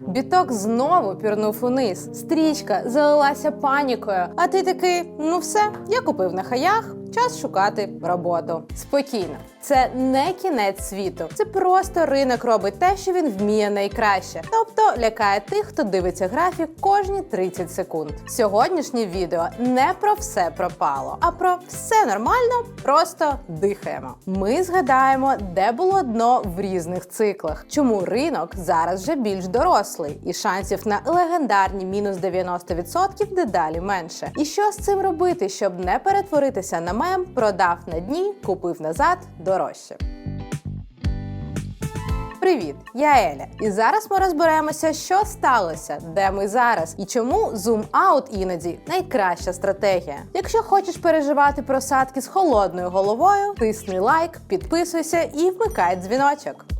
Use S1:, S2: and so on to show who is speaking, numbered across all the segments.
S1: Біток знову пірнув униз. Стрічка залилася панікою. А ти такий: ну все, я купив на хаях. Час шукати роботу. Спокійно, це не кінець світу. Це просто ринок робить те, що він вміє найкраще. Тобто лякає тих, хто дивиться графік кожні 30 секунд. Сьогоднішнє відео не про все пропало, а про все нормально, просто дихаємо. Ми згадаємо, де було дно в різних циклах, чому ринок зараз вже більш дорослий, і шансів на легендарні мінус 90% дедалі менше. І що з цим робити, щоб не перетворитися на мем, продав на дні, купив назад дорожче. Привіт, я Еля. І зараз ми розберемося, що сталося, де ми зараз і чому зум-аут іноді найкраща стратегія. Якщо хочеш переживати просадки з холодною головою, тисни лайк, підписуйся і вмикай дзвіночок.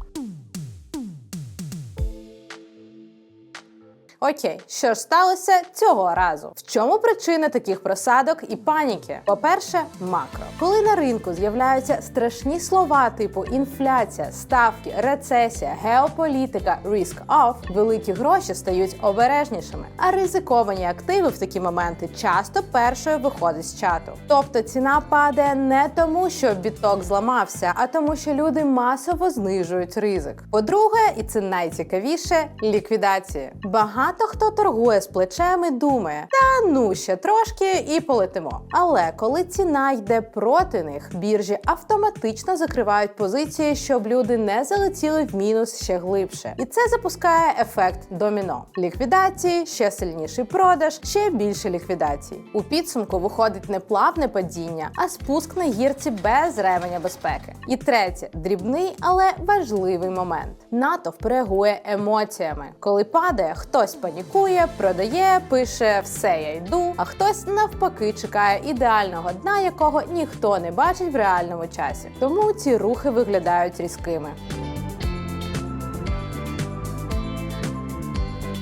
S1: Окей, що ж сталося цього разу? В чому причина таких просадок і паніки? По-перше, макро. Коли на ринку з'являються страшні слова типу інфляція, ставки, рецесія, геополітика, risk off, великі гроші стають обережнішими. А ризиковані активи в такі моменти часто першою виходять з чату. Тобто ціна падає не тому, що біток зламався, а тому, що люди масово знижують ризик. По-друге, і це найцікавіше ліквідації. Багато хто торгує з плечем і думає, та ну ще трошки і полетимо. Але коли ціна йде проти них, біржі автоматично закривають позиції, щоб люди не залетіли в мінус ще глибше. І це запускає ефект доміно. Ліквідації, ще сильніший продаж, ще більше ліквідацій. У підсумку виходить не плавне падіння, а спуск на гірці без ременя безпеки. І третє дрібний, але важливий момент. Натовп реагує емоціями. Коли падає, хтось панікує, продає, пише все я йду, а хтось навпаки чекає ідеального дна, якого ніхто не бачить в реальному часі. Тому ці рухи виглядають різкими.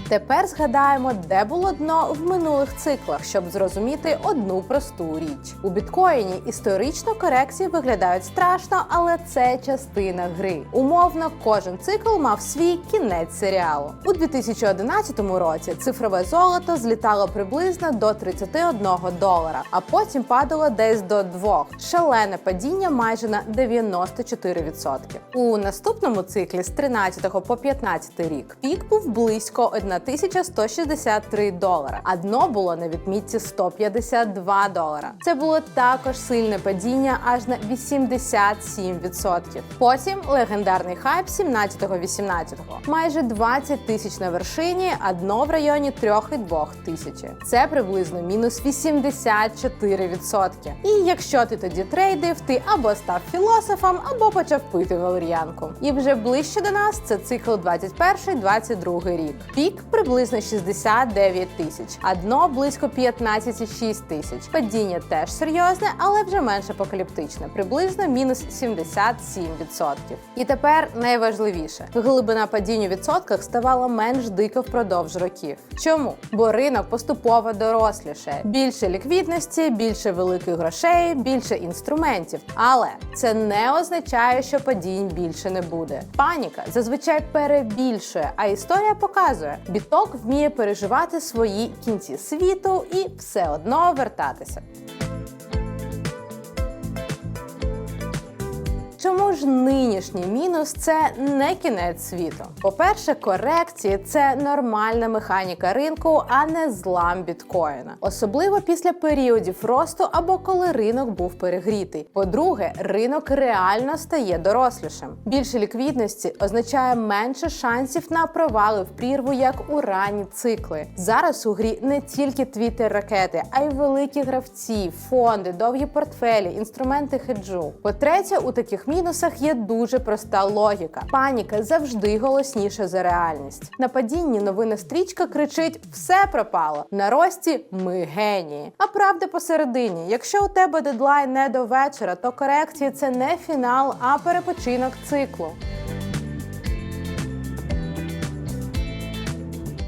S1: Тепер згадаємо, де було дно в минулих циклах, щоб зрозуміти одну просту річ. У біткоїні історично корекції виглядають страшно, але це частина гри. Умовно, кожен цикл мав свій кінець серіалу. У 2011 році цифрове золото злітало приблизно до 31 долара, а потім падало десь до 2. Шалене падіння майже на 94%. У наступному циклі з 13 по 15 рік пік був близько 1163 долара, а дно було на відмітці 152 долара. Це було також сильне падіння аж на 87%. Потім легендарний хайп 17-18, майже 20 тисяч на вершині, а дно в районі 3,2 тисячі. Це приблизно мінус 84%. І якщо ти тоді трейдив, ти або став філософом, або почав пити валер'янку. І вже ближче до нас це цикл 21-22 рік. Пік приблизно 69 тисяч, а дно близько 15,6 тисяч. Падіння теж серйозне, але вже менш апокаліптичне, приблизно мінус 77%. І тепер найважливіше: глибина падіння у відсотках ставала менш дика впродовж років. Чому? Бо ринок поступово доросліше, більше ліквідності, більше великих грошей, більше інструментів. Але це не означає, що падінь більше не буде. Паніка зазвичай перебільшує, а історія показує, біток вміє переживати свої кінці світу і все одно вертатися. Чому ж нинішній мінус це не кінець світу? По-перше, корекції це нормальна механіка ринку, а не злам біткоїна, особливо після періодів росту або коли ринок був перегрітий. По-друге, ринок реально стає дорослішим. Більше ліквідності означає менше шансів на провали в прірву, як у ранні цикли. Зараз у грі не тільки твіттер ракети, а й великі гравці, фонди, довгі портфелі, інструменти хеджу. По-третє, у таких мінусах є дуже проста логіка. Паніка завжди голосніша за реальність. На падінні новина стрічка кричить: все пропало. На рості ми генії. А правда посередині, якщо у тебе дедлайн не до вечора, то корекції це не фінал, а перепочинок циклу.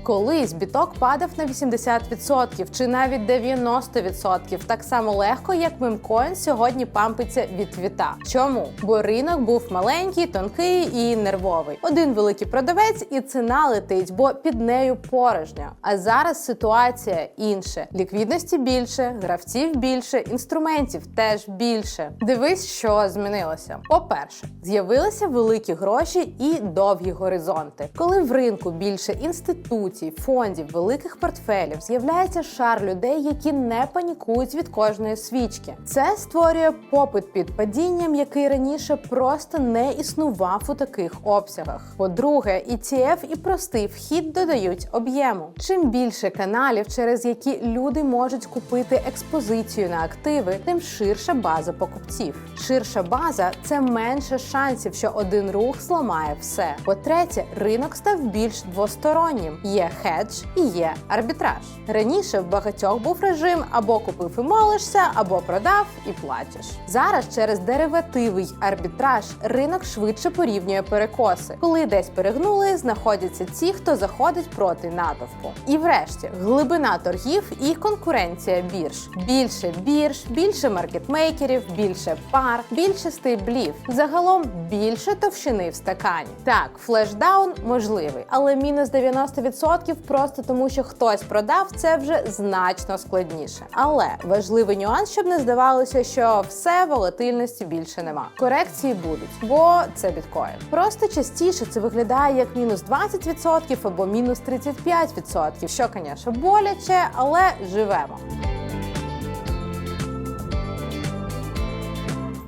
S1: Колись біток падав на 80% чи навіть 90%, так само легко, як мемкоін сьогодні пампиться від твіта. Чому? Бо ринок був маленький, тонкий і нервовий. Один великий продавець, і ціна летить, бо під нею порожня. А зараз ситуація інша: ліквідності більше, гравців більше, інструментів теж більше. Дивись, що змінилося. По-перше, з'явилися великі гроші і довгі горизонти. Коли в ринку більше інституцій, фондів, великих портфелів, з'являється шар людей, які не панікують від кожної свічки. Це створює попит під падінням, який раніше просто не існував у таких обсягах. По-друге, ETF і простий вхід додають об'єму. Чим більше каналів, через які люди можуть купити експозицію на активи, тим ширша база покупців. Ширша база це менше шансів, що один рух зламає все. По-третє, ринок став більш двостороннім. Є хедж і є арбітраж. Раніше в багатьох був режим або купив і молишся, або продав і платиш. Зараз через деривативи й арбітраж ринок швидше порівнює перекоси. Коли десь перегнули, знаходяться ті, хто заходить проти натовпу. І врешті глибина торгів і конкуренція бірж. Більше бірж, більше маркетмейкерів, більше пар, більше стейблів. Загалом більше товщини в стакані. Так, флешдаун можливий, але мінус 90% просто тому, що хтось продав, це вже значно складніше. Але важливий нюанс, щоб не здавалося, що все волатильності більше нема. Корекції будуть, бо це біткоін. Просто частіше це виглядає як мінус 20% або мінус 35%, що, звісно, боляче, але живемо.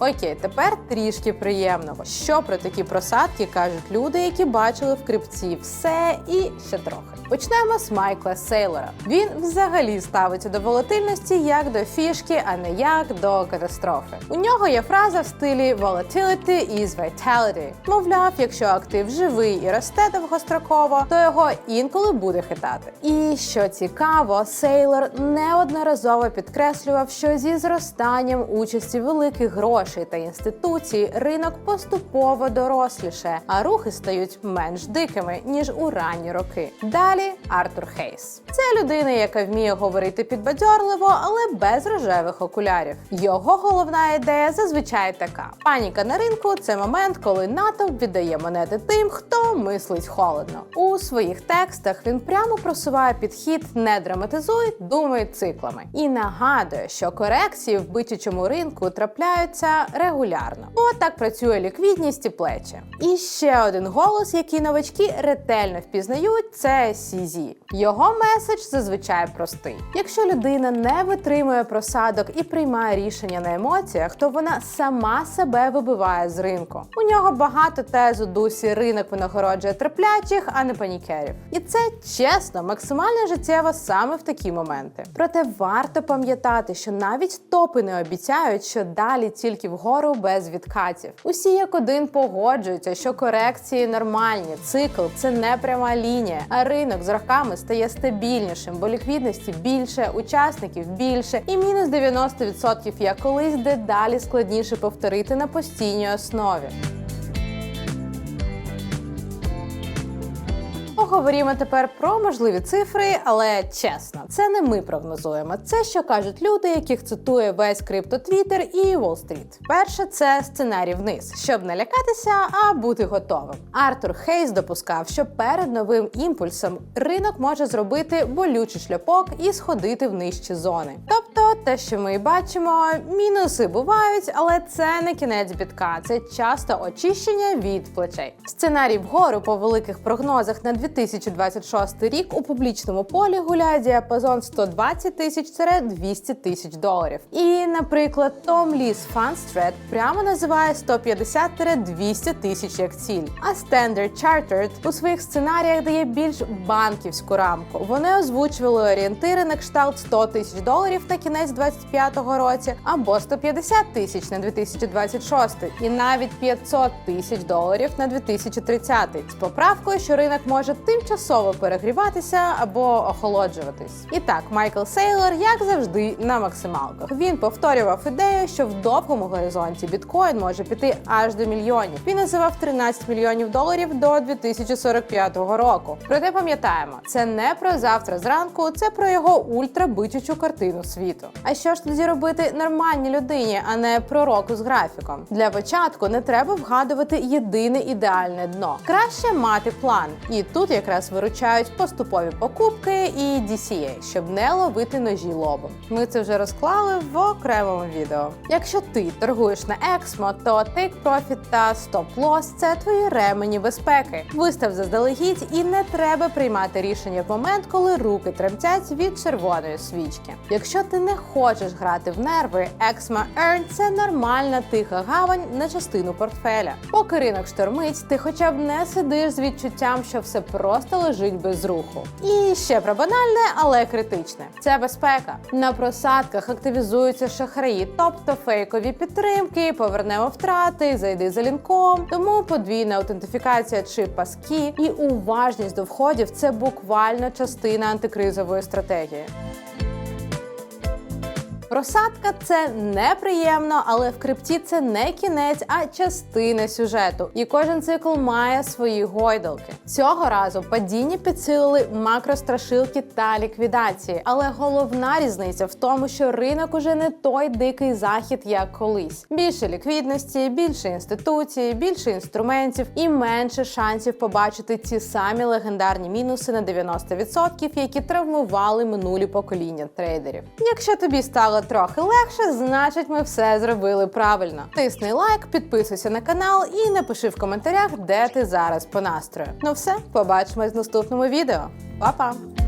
S1: Окей, тепер трішки приємного. Що про такі просадки кажуть люди, які бачили в крипці все і ще трохи. Почнемо з Майкла Сейлора. Він взагалі ставиться до волатильності як до фішки, а не як до катастрофи. У нього є фраза в стилі «Volatility is vitality». Мовляв, якщо актив живий і росте довгостроково, то його інколи буде хитати. І що цікаво, Сейлор неодноразово підкреслював, що зі зростанням участі великих грошей та інституцій ринок поступово доросліше, а рухи стають менш дикими ніж у ранні роки. Далі Артур Хейс. Це людина, яка вміє говорити підбадьорливо, але без рожевих окулярів. Його головна ідея зазвичай така: паніка на ринку це момент, коли натовп віддає монети тим, хто мислить холодно. У своїх текстах він прямо просуває підхід не драматизуй, думай циклами і нагадує, що корекції в битючому ринку трапляються регулярно, бо так працює ліквідність і плечі. І ще один голос, який новачки ретельно впізнають, це CZ. Його меседж зазвичай простий. Якщо людина не витримує просадок і приймає рішення на емоціях, то вона сама себе вибиває з ринку. У нього багато тез у дусі ринок винагороджує терплячих, а не панікерів. І це чесно, максимально життєво саме в такі моменти. Проте варто пам'ятати, що навіть топи не обіцяють, що далі тільки вгору без відкатів. Усі як один погоджуються, що корекції нормальні, цикл це не пряма лінія, а ринок з роками стає стабільнішим, бо ліквідності більше, учасників більше, і мінус 90% як колись дедалі складніше повторити на постійній основі. Поговоримо тепер про можливі цифри, але чесно, це не ми прогнозуємо. Це що кажуть люди, яких цитує весь криптотвітер і Уолл-стріт. Перше це сценарій вниз, щоб не лякатися, а бути готовим. Артур Хейс допускав, що перед новим імпульсом ринок може зробити болючий шляпок і сходити в нижчі зони. Тобто, те, що ми бачимо, мінуси бувають, але це не кінець бітка, це часто очищення від плечей. Сценарій вгору по великих прогнозах на 2026 рік у публічному полі гуляє діапазон 120 тисяч 200 тисяч доларів. І, наприклад, Том Ліс Fundstrat прямо називає 150-200 тисяч як ціль. А Standard Chartered у своїх сценаріях дає більш банківську рамку. Вони озвучували орієнтири на кшталт 100 тисяч доларів на кінець 25-го році, або 150 тисяч на 2026 і навіть 500 тисяч доларів на 2030 з поправкою, що ринок може тимчасово перегріватися або охолоджуватись. І так, Майкл Сейлор, як завжди, на максималках. Він повторював ідею, що в довгому горизонті біткоін може піти аж до мільйонів. Він називав 13 мільйонів доларів до 2045 року. Проте пам'ятаємо, це не про завтра зранку, це про його ультрабитючу картину світу. А що ж тоді робити нормальній людині, а не пророку з графіком? Для початку не треба вгадувати єдине ідеальне дно. Краще мати план. І тут якраз виручають поступові покупки і DCA, щоб не ловити ножі лобом. Ми це вже розклали в окремому відео. Якщо ти торгуєш на Ексмо, то Take Profit та Stop Loss – це твої ремені безпеки. Вистав заздалегідь і не треба приймати рішення в момент, коли руки тремтять від червоної свічки. Якщо ти не хочеш грати в нерви, Exma Earn – це нормальна тиха гавань на частину портфеля. Поки ринок штормить, ти хоча б не сидиш з відчуттям, що все просто лежить без руху. І ще про банальне, але критичне. Це безпека. На просадках активізуються шахраї, тобто фейкові підтримки, повернемо втрати, зайди за лінком. Тому подвійна аутентифікація чи паски і уважність до входів це буквально частина антикризової стратегії. Просадка це неприємно, але в крипті це не кінець, а частина сюжету. І кожен цикл має свої гойдалки. Цього разу падіння підсилили макрострашилки та ліквідації. Але головна різниця в тому, що ринок уже не той дикий захід, як колись. Більше ліквідності, більше інституцій, більше інструментів і менше шансів побачити ті самі легендарні мінуси на 90%, які травмували минулі покоління трейдерів. Якщо тобі стало трохи легше, значить ми все зробили правильно. Тисни лайк, підписуйся на канал і напиши в коментарях, де ти зараз по настрою. Ну все, побачимось в наступному відео. Па-па!